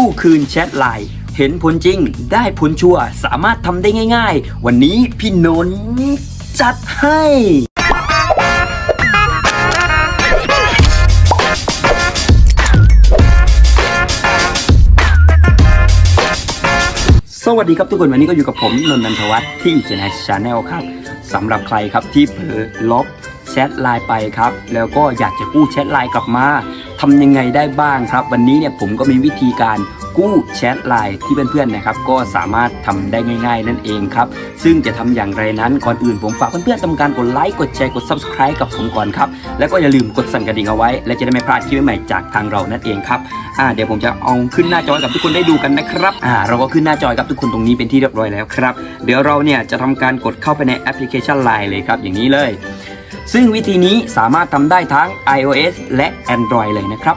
กู้คืนแชทไลน์เห็นผลจริงได้ผลชัวร์สามารถทำได้ง่าย ๆ วันนี้พี่นนท์จัดให้ สวัสดีครับทุกคนวันนี้ก็อยู่กับผมนนท์นันทวัฒน์ที่เจเนชาแนลครับสำหรับใครครับที่เผลอลบแชทไลน์ไปครับ แล้วก็อยากจะกู้แชทไลน์กลับมา ทำยังไงได้บ้างครับ วันนี้เนี่ยผมก็มีวิธีการกู้แชทไลน์ที่เพื่อนๆนะครับ ก็สามารถทำได้ง่าย ๆ นั่นเองครับ ซึ่งจะทำอย่างไรนั้นก่อนอื่นผมฝากเพื่อนๆทำการกดไลค์กดแชร์กด subscribe กับผมก่อนครับ แล้วก็อย่าลืมกดสั่นกระดิ่งเอาไว้ และจะได้ไม่พลาดคลิปใหม่จากทางเรานั่นเองครับอ่าเดี๋ยวผมจะเอาขึ้นหน้าจอกับทุกคนได้ดูกันนะครับอ่าเราก็ขึ้นหน้าจอกับทุกคนตรงนี้เป็นที่เรียบร้อยแล้วครับ เดี๋ยวเราเนี่ยจะทำการกดเข้าไปในแอปพลิเคชัน Line เลยครับอย่างนี้เลย ซึ่งวิธีนี้สามารถทำได้ทั้ง iOS และ Android เลยนะครับ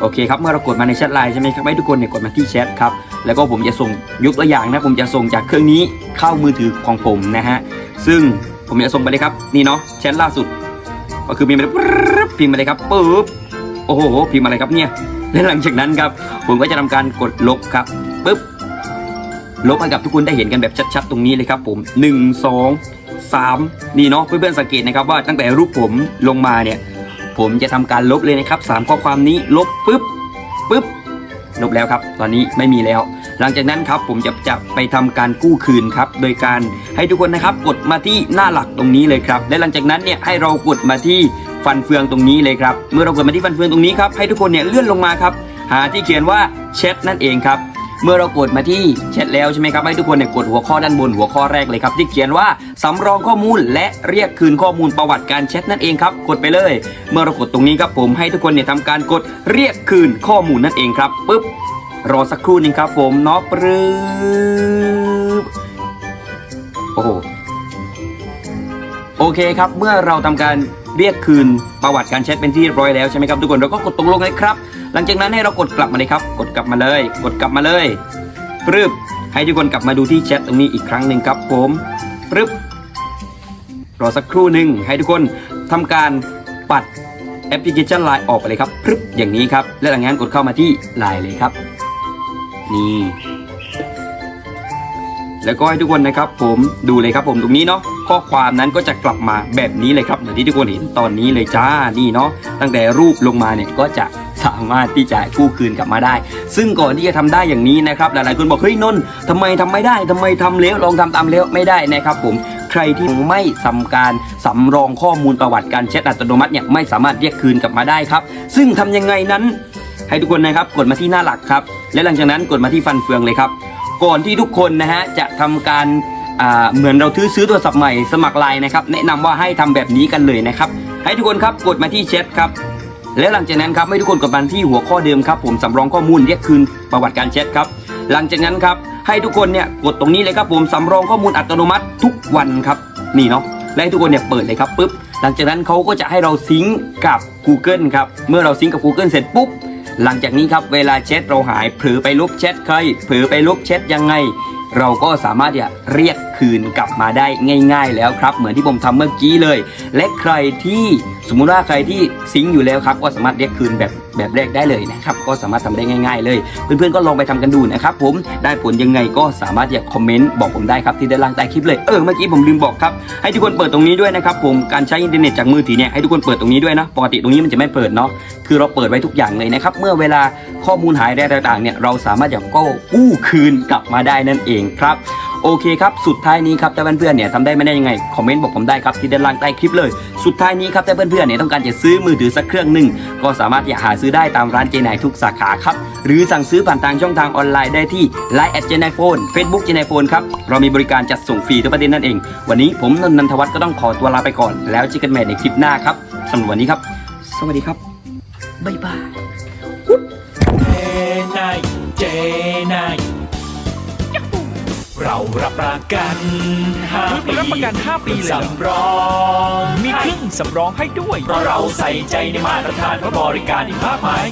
โอเคครับเมื่อเรากดมาในแชทไลน์ใช่ไหมครับให้ทุกคนเนี่ยกดมาที่แชทครับแล้วก็ผมจะส่งยกตัวอย่างนะผมจะส่งจากเครื่องนี้เข้ามือถือของผมนะฮะซึ่งผมจะส่งไปเลยครับนี่เนาะแชทล่าสุด ก็คือพิมพ์ไปเลยปึ๊บพิมพ์ไปเลยครับปึ๊บโอ้โหพิมพ์อะไรครับเนี่ยและหลังจากนั้นครับผมก็จะทำการกดลบครับปึ๊บ ลบให้กับทุกคนได้เห็นกันแบบชัดๆ ตรงนี้เลยครับผม1 2 3นี่เนาะเพื่อนๆสังเกตนะครับว่าตั้งแต่รูปผมลงมาเนี่ย ผมจะทำการลบเลยนะครับ 3 ข้อความนี้ลบปึ๊บปึ๊บลบแล้วครับ ตอนนี้ไม่มีแล้ว หลังจากนั้นครับผมจะจะไปทำการกู้คืนครับ โดยการให้ทุกคนนะครับกดมาที่หน้าหลักตรงนี้เลยครับ และหลังจากนั้นเนี่ยให้เรากดมาที่ฟันเฟืองตรงนี้เลยครับ เมื่อเรากดมาที่ฟันเฟืองตรงนี้ครับให้ทุกคนเนี่ยเลื่อนลงมาครับ หาที่เขียนว่าแชทนั่นเองครับ เมื่อเรากดมาที่แชทแล้วใช่ไหมครับให้ทุกคนเนี่ยกดหัวข้อด้านบนหัวข้อแรกเลยครับ ที่เขียนว่าสำรองข้อมูลและเรียกคืนข้อมูลประวัติการแชทนั่นเองครับกดไปเลย เมื่อเรากดตรงนี้ครับผมให้ทุกคนเนี่ยทำการกดเรียกคืนข้อมูลนั่นเองครับปึ๊บรอสักครู่หนึงครับผมเนาะปรึบโอ้โหโอเคครับเมื่อเราทำการเรียกคืนประวัติการแชทเป็นที่เรียบร้อยแล้วใช่ไหมครับทุกคนเราก็กดตกลงเลยครับ หลังจากนั้นให้เรากดกลับมาเลยครับ กดกลับมาเลย กดกลับมาเลยปรึบให้ทุกคนกลับมาดูที่แชทตรงนี้อีกครั้งหนึ่งครับผมปรึบรอสักครู่หนึ่งให้ทุกคนทำการปัดแอปพลิเคชัน Line ออกไปเลยครับปรึบอย่างนี้ครับและหลังจากนั้นกดเข้ามาที่ Line เลยครับ นี่แล้วก็ให้ทุกคนนะครับผมดูเลยครับผมตรงนี้เนาะข้อความนั้นก็จะกลับมาแบบนี้เลยครับเหมือนที่ทุกคนเห็นตอนนี้เลยจ้านี่เนาะตั้งแต่รูปลงมาเนี่ยก็จะ สามารถที่จะกู้คืนกลับมาได้ ซึ่งก่อนที่จะทำได้อย่างนี้นะครับหลายๆคนบอกเฮ้ยนนท์ทำไมทำไม่ได้ทำไมทำแล้วลองทำตามแล้วไม่ได้นะครับผมใครที่ไม่ทำการสำรองข้อมูลประวัติการแชทอัตโนมัติเนี่ยไม่สามารถเรียกคืนกลับมาได้ครับซึ่งทำยังไงนั้น ให้ทุกคนนะครับกดมาที่หน้าหลักครับและหลังจากนั้นกดมาที่ฟันเฟืองเลยครับก่อนที่ทุกคนนะฮะจะทำการเหมือนเราซื้อซื้อโทรศัพท์ใหม่สมัครไลน์นะครับแนะนำว่าให้ทำแบบนี้กันเลยนะครับให้ทุกคนครับกดมาที่แชทครับ แล้วหลังจากนั้นครับให้ทุกคนกดมาที่หัวข้อเดิมครับผมสำรองข้อมูลเรียกคืนประวัติการแชทครับ หลังจากนั้นครับให้ทุกคนเนี่ยกดตรงนี้เลยครับผมสำรองข้อมูลอัตโนมัติทุกวันครับนี่เนาะและให้ทุกคนเนี่ยเปิดเลยครับปุ๊บหลังจากนั้นเขาก็จะให้เราซิงก์กับ Google ครับเมื่อเราซิงก์กับ Google เสร็จปุ๊บหลังจากนี้ครับเวลาแชทเราหายเผลอไปลบแชทใครเผลอไปลบแชทยังไง เราก็สามารถจะเรียกคืนกลับมาได้ง่าย ๆ แล้วครับ เหมือนที่ผมทำเมื่อกี้เลย และใครที่สมมุติว่าใครที่ซิงอยู่แล้วครับก็สามารถเรียกคืนแบบแบบแรกได้เลยนะครับก็สามารถทำได้ง่าย ๆ เลย เพื่อนๆก็ลองไปทำกันดูนะครับผมได้ผลยังไงก็สามารถอยากคอมเมนต์บอกผมได้ครับที่ด้านล่างใต้คลิปเลยเออเมื่อกี้ผมลืมบอกครับให้ทุกคนเปิดตรงนี้ด้วยนะครับผมการใช้อินเทอร์เน็ตจากมือถือเนี่ยให้ทุกคนเปิดตรงนี้ด้วยนะปกติตรงนี้มันจะไม่เปิดเนาะคือเราเปิดไว้ทุกอย่างเลยนะครับเมื่อเวลาข้อมูลหายอะไรต่างๆเนี่ยเราสามารถจะก็กู้คืนกลับมาได้นั่นเองครับ โอเคครับสุดท้ายนี้ครับถ้าเพื่อนๆเนี่ยทำได้ไม่ได้ยังไงคอมเมนต์บอกผมได้ครับที่ด้านล่างใต้คลิปเลย สุดท้ายนี้ครับถ้าเพื่อนๆเนี่ยต้องการจะซื้อมือถือสักเครื่องหนึ่งก็สามารถที่จะหาซื้อได้ตามร้านเจนไนทุกสาขาครับหรือสั่งซื้อผ่านทางช่องทางออนไลน์ได้ที่ Line แอดเจไนโฟนเฟซบุ๊กเจไนโฟนครับเรามีบริการจัดส่งฟรีทุกประเด็นนั่นเอง วันนี้ผมนนท์นันทวัฒน์ก็ต้องขอตัวลาไปก่อน แล้วเจอกันใหม่ในคลิปหน้าครับสำหรับวันนี้ครับ สวัสดีครับบ๊ายบายเจนาย เจนายเรารับประกันห้าคือปีรับประกัน 5 ปีเลยเหรอสำรองมีเครื่องสำรองให้ด้วย เพราะเราใส่ใจในมาตรฐานและบริการอีกมากมาย